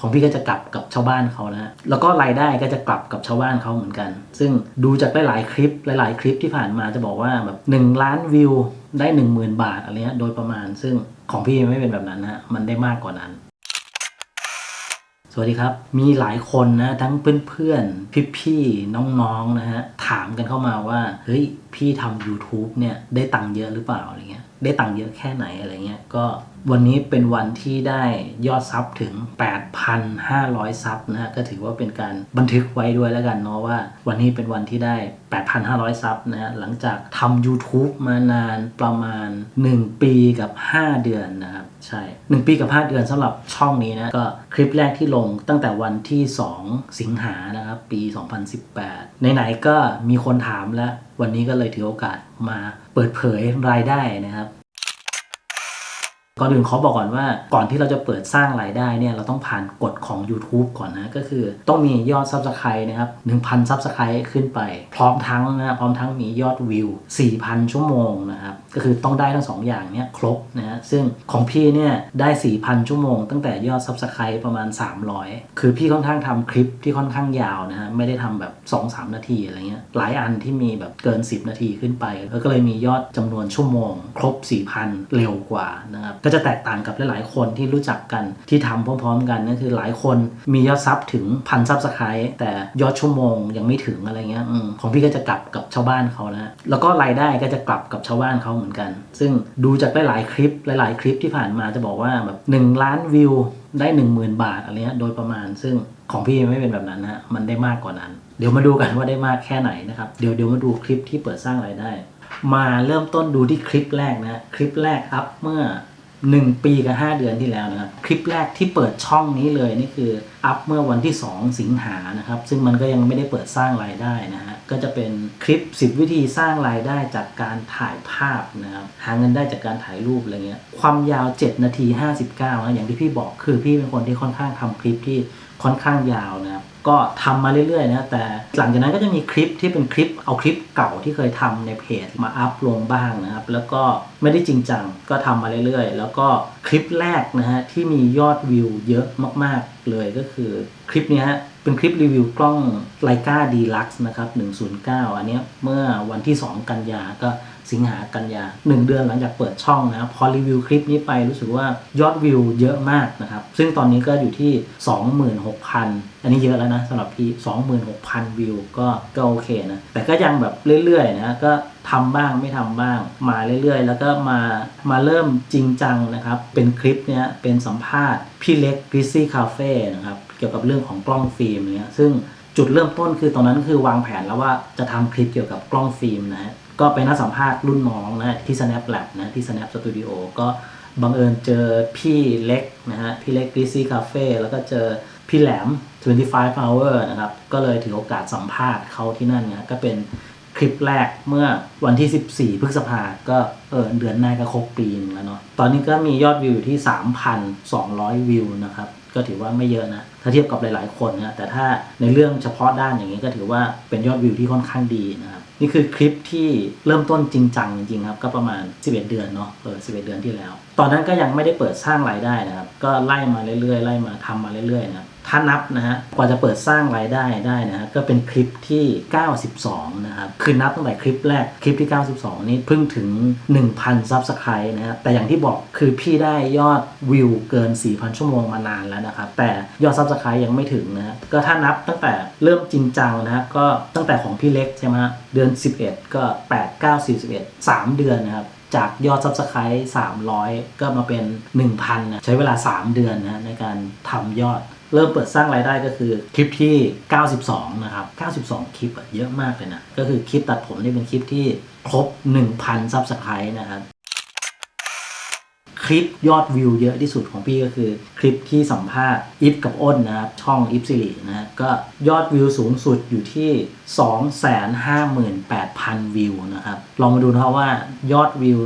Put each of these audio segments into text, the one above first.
ของพี่ก็จะกลับกับชาวบ้านเขานะฮะแล้วก็รายได้ก็จะกลับกับชาวบ้านเขาเหมือนกัน ซึ่งดูจากหลายๆคลิปหลาย ๆ คลิปที่ผ่านมาจะบอกว่าแบบ1ล้านวิวได้ 1 0,000 บาทอะไรเงี้ยโดยประมาณ ซึ่งของพี่ไม่เป็นแบบนั้นนะฮะมันได้มากกว่านั้น สวัสดีครับ มีหลายคนนะทั้งเพื่อนๆพี่ๆน้องๆนะฮะถามกันเข้ามาว่าเฮ้ยพี่ทำ YouTube เนี่ยได้ตังค์เยอะหรือเปล่าอะไรเงี้ย ได้ตังค์เยอะแค่ไหนอะไรเงี้ยก็วันนี้เป็นวันที่ได้ยอดซับถึง 8,500 ซับนะฮะก็ถือว่าเป็นการบันทึกไว้ด้วยแล้วกันเนาะว่า วันนี้เป็นวันที่ได้ 8,500 ซับนะฮะหลังจากทำ YouTube มานานประมาณ 1 ปีกับ 5 เดือนนะครับใช่ 1 ปีกับ 5 เดือนสำหรับช่องนี้นะก็คลิปแรกที่ลงตั้งแต่วันที่ 2 สิงหานะครับปี 2018 ไหนๆก็มีคนถามแล้ว วันนี้ก็เลยถือโอกาสมา เปิดเผยรายได้นะครับ ก่อนอื่นขอบอกก่อนว่าก่อนที่เราจะเปิดสร้างรายได้เนี่ยเราต้องผ่านกฎของ YouTube ก่อนนะ ก็คือต้องมียอด Subscribe นะครับ1,000 Subscribe ขึ้นไป พร้อมทั้งนะพร้อมทั้งมียอดวิว 4,000 ชั่วโมงนะครับ ก็คือต้องได้ทั้งสองอย่างเนี่ยครบนะฮะซึ่งของพี่เนี่ยได้ 4,000 ชั่วโมง ตั้งแต่ยอด Subscribe ประมาณ 300 คือพี่ค่อนข้างทำคลิปที่ค่อนข้างยาวนะฮะไม่ได้ทำแบบ 2-3 นาทีอะไรเงี้ยหลายอันที่มีแบบเกิน 10 นาทีขึ้นไปแล้วก็เลยมียอดจำนวนชั่วโมง ครบ 4,000 เร็วกว่านะครับก็จะแตกต่างกับหลายๆ คนที่รู้จักกันที่ทำพร้อมๆ กันนั่นคือหลายคนมียอดซับถึงพันซับสไครต์แต่ยอดชั่วโมงยังไม่ถึงอะไรเงี้ยอของพี่ก็จะกลับกับชาวบ้านเขานะแล้วก็รายได้ก็จะกลับกับชาวบ้านเขาเหมือนกัน ซึ่งดูจากหลายๆคลิปหลาย ๆ คลิปที่ผ่านมาจะบอกว่าแบบ1ล้านวิวได้ 1 0,000 บาทอะไรเงี้ยโดยประมาณ ซึ่งของพี่ไม่เป็นแบบนั้นนะมันได้มากกว่านั้น เดี๋ยวมาดูกันว่าได้มากแค่ไหนนะครับเดี๋ยวเดี๋ยวมาดูคลิปที่เปิดสร้างรายได้ มาเริ่มต้นดูที่คลิปแรกนะคลิปแรกอัพเมื่อ 1ปีกับ5เดือนที่แล้วนะครับ คลิปแรกที่เปิดช่องนี้เลยนี่คืออัพเมื่อวันที่ 2 สิงหานะครับ ซึ่งมันก็ยังไม่ได้เปิดสร้างรายได้นะฮะก็จะเป็นคลิป 10 วิธีสร้างรายได้จากการถ่ายภาพนะครับหาเงินได้จากการถ่ายรูปอะไรเงี้ยความยาว 7 นาที 59นะอย่างที่พี่บอกคือพี่เป็นคนที่ค่อนข้างทำคลิปที่ค่อนข้างยาวนะครับ ก็ทำมาเรื่อยๆนะแต่หลังจากนั้นก็จะมีคลิปที่เป็นคลิปเอาคลิปเก่าที่เคยทำในเพจมาอัพลงบ้างนะครับ แล้วก็ไม่ได้จริงจังก็ทำมาเรื่อยๆ แล้วก็คลิปแรกนะฮะที่มียอดวิวเยอะมากๆเลยก็คือคลิปนี้ฮะเป็นคลิปรีวิวกล้องไลกาดีลักซ์นะครับ109 อันเนี้เมื่อวันที่ 2 กันยาก็ สิงหากันยา1เดือนหลังจากเปิดช่องนะครับพอรีวิวคลิปนี้ไปรู้สึกว่ายอดวิวเยอะมากนะครับ ซึ่งตอนนี้ก็อยู่ที่ 26,000 อันนี้เยอะแล้วนะสำหรับพี่26,000 วิวก็ก็โอเคนะ แต่ก็ยังแบบเรื่อยๆนะก็ทำบ้างไม่ทำบ้าง มาเรื่อยๆ แล้วก็มามาเริ่มจริงจังนะครับ เป็นคลิปเนี้ยเป็นสัมภาษณ์พี่เล็กกริซี่คาเฟ่นะครับเกี่ยวกับเรื่องของกล้องฟิล์มเนี้ยซึ่งจุดเริ่มต้นคือตอนนั้นคือวางแผนแล้วว่าจะทำคลิปเกี่ยวกับกล้องฟิล์มนะฮะ ก็ไปนัดสัมภาษณ์รุ่นน้องนะที่ Snap Lab นะที่ Snap Studio ก็บังเอิญเจอพี่เล็กนะฮะพี่เล็กกริซี่คาเฟ่แล้วก็เจอพี่แหลม 25 Power นะครับ ก็เลยถือโอกาสสัมภาษณ์เขาที่นั่นนะก็เป็น คลิปแรกเมื่อวันที่ 14 พฤษภาก็เออเดือนหน้าก็ครบปีนึงแล้วเนาะตอนนี้ก็มียอดวิวอยู่ที่ 3,200 วิวนะครับก็ถือว่าไม่เยอะนะ ถ้าเทียบกับหลาย ๆ คนนะแต่ถ้าในเรื่องเฉพาะด้านอย่างนี้ก็ถือว่าเป็นยอดวิวที่ค่อนข้างดีนะครับ นี่คือคลิปที่เริ่มต้นจริงจังจริงๆครับ ก็ประมาณ 11 เดือนเนาะเออ11 เดือนที่แล้ว ตอนนั้นก็ยังไม่ได้เปิดสร้างรายได้นะครับ ก็ไล่มาเรื่อย ๆ ไล่มาทำมาเรื่อย ๆ นะครับ ถ้านับนะฮะกว่าจะเปิดสร้างรายได้ได้นะฮะก็เป็นคลิปที่ 92 นะครับ คือนับตั้งแต่คลิปแรกคลิปที่ 92 นี่เพิ่งถึง 1,000 ซับสไครต์นะฮะแต่อย่างที่บอกคือพี่ได้ยอดวิวเกิน 4,000 ชั่วโมงมานานแล้วนะครับ แต่ยอดซับสไครต์ยังไม่ถึงนะฮะก็ถ้านับตั้งแต่เริ่มจริงจังนะฮะก็ตั้งแต่ของพี่เล็กใช่ไหมเดือน 11 ก็ 8 9 41 3 เดือนนะครับจากยอด Subscribe 300 ก็มาเป็น 1,000นะใช้เวลา 3 เดือนนะในการทำยอด เริ่มเปิดสร้างรายได้ก็คือคลิปที่ 92 นะครับ 92 คลิปอะเยอะมากเลยนะ ก็คือคลิปตัดผมนี่เป็นคลิปที่ครบ 1,000ซับสไครต์นะครับ คลิปยอดวิวเยอะที่สุดของพี่ก็คือ คลิปที่สัมภาษณ์อิฟกับอ้นนะครับ ช่องอิฟซิลินะฮะก็ยอดวิวสูงสุดอยู่ที่ 258,000 วิวนะครับ ลองมาดูนะครับว่ายอดวิว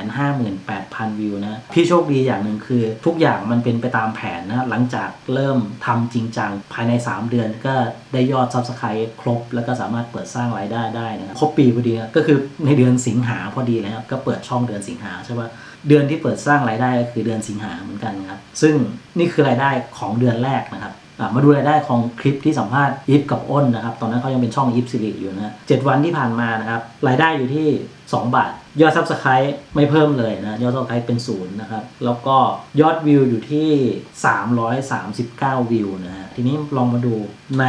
258,000 วิวนะ พี่โชคดีอย่างหนึ่งคือ ทุกอย่างมันเป็นไปตามแผนนะ หลังจากเริ่มทำจริงจังภายใน 3 เดือนก็ได้ยอด Subscribe ครบ แล้วก็สามารถเปิดสร้างรายได้ได้นะครับครบปีพอดีก็คือในเดือนสิงหาพอดีแล้วก็เปิดช่องเดือนสิงหาใช่ปะ เดือนที่เปิดสร้างรายได้ก็คือเดือนสิงหาเหมือนกันครับ ซึ่งนี่คือรายได้ของเดือนแรกนะครับมาดูรายได้ของคลิปที่สัมภาษณ์ยิปกับอ้นนะครับ ตอนนั้นเขายังเป็นช่องยิปสิริอยู่นะเจ็ดวันที่ผ่านมานะครับ รายได้อยู่ที่ 2 บาท ยอดซับสไครต์ไม่เพิ่มเลยนะ ยอดซับสไครต์เป็นศูนย์นะครับ แล้วก็ยอดวิวอยู่ที่ 339 วิวนะฮะ ทีนี้ลองมาดูใน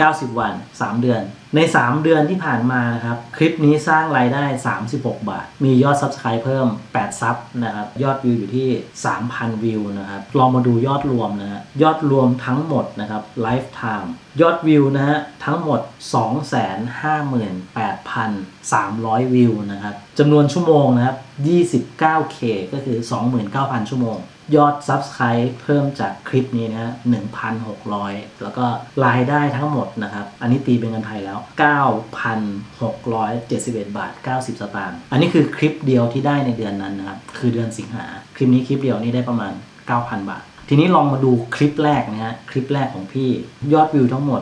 90 วัน 3 เดือน ใน 3 เดือนที่ผ่านมานะครับ คลิปนี้สร้างรายได้ 36 บาท มียอด Subscribe เพิ่ม 8 ซับนะครับ ยอดวิวอยู่ที่ 3,000 วิวนะครับ ลองมาดูยอดรวมนะฮะยอดรวมทั้งหมดนะครับไลฟ์ไทม์ยอดวิวนะฮะทั้งหมด 258,300 วิวนะครับจำนวนชั่วโมงนะครับ 29K ก็คือ 29,000 ชั่วโมง ยอด Subscribe เพิ่มจากคลิปนี้นะฮะ1,600แล้วก็รายได้ทั้งหมดนะครับ อันนี้ตีเป็นเงินไทยแล้ว 9,671 บาท 90 สตางค์ อันนี้คือคลิปเดียวที่ได้ในเดือนนั้นนะครับ คือเดือนสิงหา คลิปนี้คลิปเดียวนี่ได้ประมาณ 9,000 บาท ทีนี้ลองมาดูคลิปแรกนะฮะคลิปแรกของพี่ยอดวิวทั้งหมด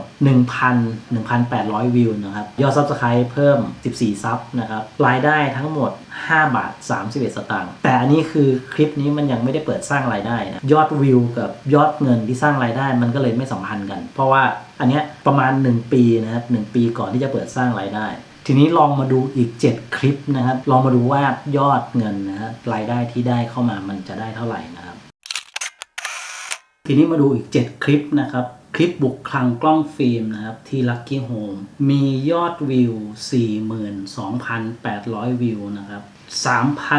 1,000 1,800 วิวนะครับ ยอดซับสไครต์เพิ่ม 14 ซับนะครับรายได้ทั้งหมด 5 บาท 31 สตางค์แต่อันนี้คือคลิปนี้มันยังไม่ได้เปิดสร้างรายได้นะยอดวิวกับยอดเงินที่สร้างรายได้มันก็เลยไม่สัมพันธ์กัน เพราะว่าอันเนี้ยประมาณ 1 ปีนะครับ1ปีก่อนที่จะเปิดสร้างรายได้ทีนี้ลองมาดูอีก 7 คลิปนะครับ ลองมาดูว่ายอดเงินนะฮะรายได้ที่ได้เข้ามามันจะได้เท่าไหร่นะครับ ทีนี้มาดูอีก 7 คลิปนะครับ คลิปบุกคลังกล้องฟิล์มนะครับ ที่ Lucky Home มียอดวิว 42,800 วิวนะครับ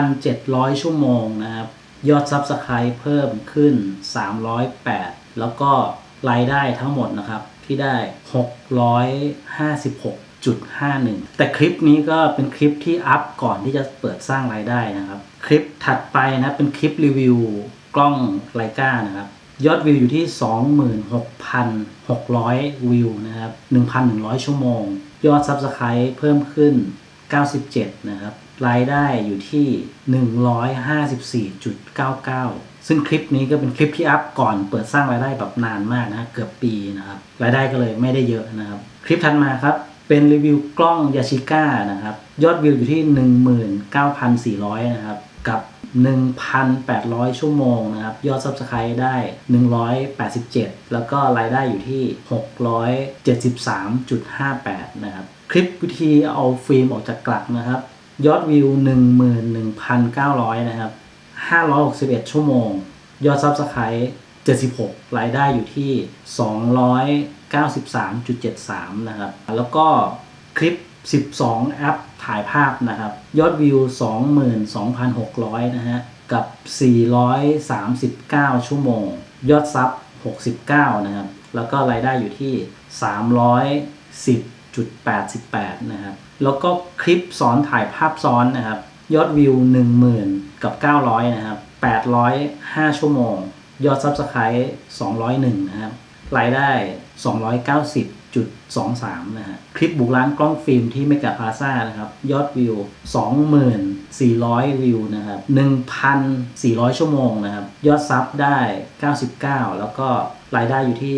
3,700 ชั่วโมงนะครับ ยอด Subscribe เพิ่มขึ้น 308 แล้วก็รายได้ทั้งหมดนะครับที่ได้ 656.51 แต่คลิปนี้ก็เป็นคลิปที่อัพก่อนที่จะเปิดสร้างรายได้นะครับ คลิปถัดไปนะเป็นคลิปรีวิวกล้องไลกานะครับ ยอดวิวอยู่ที่ 26,600 วิวนะครับ 1,100 ชั่วโมง ยอด Subscribe เพิ่มขึ้น 97 นะครับ รายได้อยู่ที่ 154.99 ซึ่งคลิปนี้ก็เป็นคลิปที่อัพก่อนเปิดสร้างรายได้แบบนานมากนะเกือบปีนะครับ รายได้ก็เลยไม่ได้เยอะนะครับ คลิปถัดมาครับเป็นรีวิวกล้องยาชิก้านะครับ ยอดวิวอยู่ที่ 19,400 นะครับ กับ 1,800 ชั่วโมงนะครับ ยอด Subscribe ได้ 187 แล้วก็รายได้อยู่ที่ 673.58 นะครับ คลิปวิธีเอาฟิล์มออกจากกลักนะครับ ยอดวิว 11,900 นะครับ 561 ชั่วโมง ยอด Subscribe 76 รายได้อยู่ที่ 293.73 นะครับ แล้วก็คลิป 12 แอป ถ่ายภาพนะครับ ยอดวิว 22,600 นะฮะ กับ 439 ชั่วโมง ยอดซับ 69 นะครับ แล้วก็รายได้อยู่ที่ 310.88 นะครับ แล้วก็คลิปสอนถ่ายภาพซ้อนนะครับ ยอดวิว 10,000 กับ 900 นะครับ 805 ชั่วโมง ยอด Subscribe 201 นะครับ รายได้ 290.23 นะฮะ คลิปบุกร้านกล้องฟิล์มที่เมกาพาซ่านะครับ ยอดวิว 2400 วิวนะครับ 1,400 ชั่วโมงนะครับ ยอดซับได้ 99 แล้วก็รายได้อยู่ที่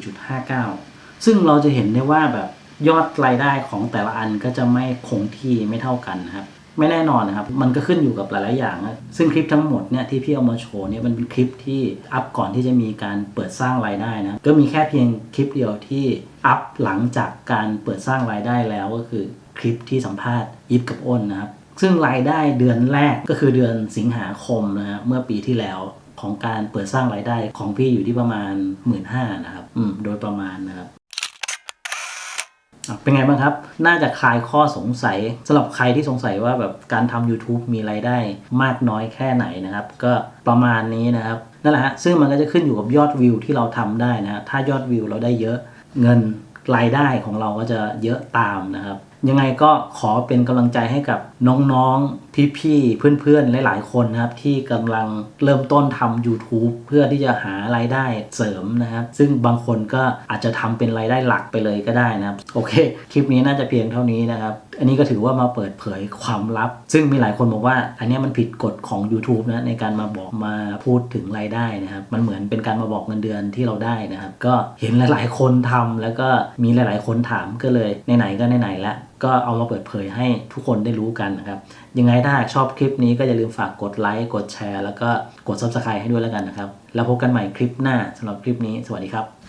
294.59 ซึ่งเราจะเห็นได้ว่าแบบยอดรายได้ของแต่ละอันก็จะไม่คงที่ไม่เท่ากันนะครับ ไม่แน่นอนนะครับ มันก็ขึ้นอยู่กับหลาย ๆ อย่างนะซึ่งคลิปทั้งหมดเนี่ยที่พี่เอามาโชว์เนี่ยมันเป็นคลิปที่อัพก่อนที่จะมีการเปิดสร้างรายได้นะ ก็มีแค่เพียงคลิปเดียวที่อัพหลังจากการเปิดสร้างรายได้แล้วก็คือคลิปที่สัมภาษณ์ยิปกับอ้นนะครับ ซึ่งรายได้เดือนแรกก็คือเดือนสิงหาคมนะฮะเมื่อปีที่แล้วของการเปิดสร้างรายได้ของพี่อยู่ที่ประมาณ 1 5ื่นห้านะครับ อืม โดยประมาณนะครับอะ เป็นไงบ้างครับ น่าจะคลายข้อสงสัยสำหรับใครที่สงสัยว่าแบบการทำ YouTube มีรายได้มากน้อยแค่ไหนนะครับ ก็ประมาณนี้นะครับนั่นแหละฮะซึ่งมันก็จะขึ้นอยู่กับยอดวิวที่เราทำได้นะฮะถ้ายอดวิวเราได้เยอะเงินรายได้ของเราก็จะเยอะตามนะครับ ยังไงก็ขอเป็นกำลังใจให้กับน้องๆพี่ๆเพื่อนๆ หลายๆคนนะครับ ที่กำลังเริ่มต้นทำ YouTube เพื่อที่จะหารายได้เสริมนะครับ ซึ่งบางคนก็อาจจะทำเป็นรายได้หลักไปเลยก็ได้นะครับ โอเค คลิปนี้น่าจะเพียงเท่านี้นะครับ อันนี้ก็ถือว่ามาเปิดเผยความลับ ซึ่งมีหลายคนบอกว่า อันนี้มันผิดกฎของ YouTube นะในการมาบอกมาพูดถึงรายได้นะครับ มันเหมือนเป็นการมาบอกเงินเดือนที่เราได้นะครับ ก็เห็นหลายๆ คนทำแล้วก็มีหลาย ๆ คนถามก็เลยไหนๆก็ไหนๆแล้ว ก็เอามาเปิดเผยให้ทุกคนได้รู้กันนะครับ ยังไงถ้าหากชอบคลิปนี้ก็อย่าลืมฝากกดไลค์กดแชร์ แล้วก็กด subscribe ให้ด้วยแล้วกันนะครับ แล้วพบกันใหม่คลิปหน้าสำหรับคลิปนี้สวัสดีครับ